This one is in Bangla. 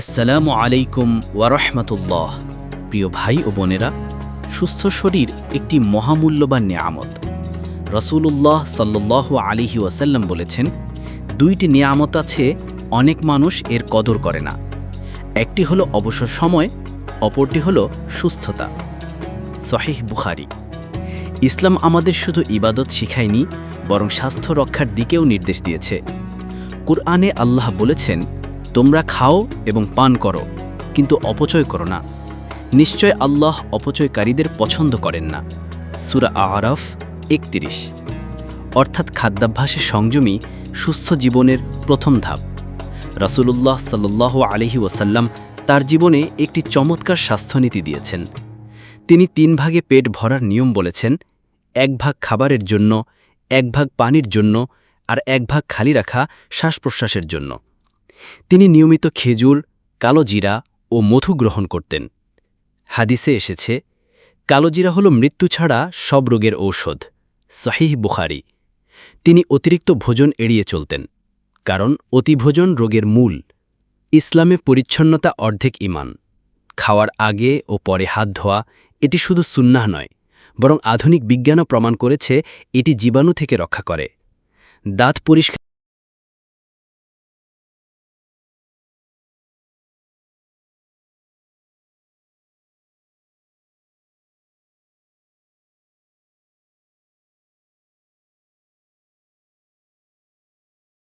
আসসালামু আলাইকুম ওয়ারহমতুল্লাহ প্রিয় ভাই ও বোনেরা, সুস্থ শরীর একটি মহামূল্যবান নিয়ামত। রসূলুল্লাহ সাল্লাহ আলিহি ওয়াসাল্লাম বলেছেন, দুইটি নিয়ামত আছে, অনেক মানুষ এর কদর করে না। একটি হলো অবসর সময়, অপরটি হলো সুস্থতা। সহিহ বুখারি। ইসলাম আমাদের শুধু ইবাদত শিখায়নি, বরং স্বাস্থ্য রক্ষার দিকেও নির্দেশ দিয়েছে। কুরআনে আল্লাহ বলেছেন তোমরা খাও এবং পান করো, কিন্তু অপচয় করো না। নিশ্চয় আল্লাহ অপচয়কারীদের পছন্দ করেন না। সুরা আহরাফ একতিরিশ। অর্থাৎ খাদ্যাভ্যাসে সংযমী সুস্থ জীবনের প্রথম ধাপ। রাসূলুল্লাহ সাল্লাহ আলহি ওয়াসাল্লাম তার জীবনে একটি চমৎকার স্বাস্থ্যনীতি দিয়েছেন। তিনি তিন ভাগে পেট ভরার নিয়ম বলেছেন, এক ভাগ খাবারের জন্য, এক ভাগ পানির জন্য আর এক ভাগ খালি রাখা শ্বাস প্রশ্বাসের জন্য। তিনি নিয়মিত খেজুর, কালো জিরা ও মধু গ্রহণ করতেন। হাদিসে এসেছে, কালো জিরা হল মৃত্যু ছাড়া সব রোগের ঔষধ। সহিহ বুখারি। তিনি অতিরিক্ত ভোজন এড়িয়ে চলতেন, কারণ অতিভোজন রোগের মূল। ইসলামে পরিচ্ছন্নতা অর্ধেক ইমান। খাওয়ার আগে ও পরে হাত ধোয়া, এটি শুধু সুন্নাহ নয়, বরং আধুনিক বিজ্ঞানও প্রমাণ করেছে এটি জীবাণু থেকে রক্ষা করে। দাঁত পরিষ্কার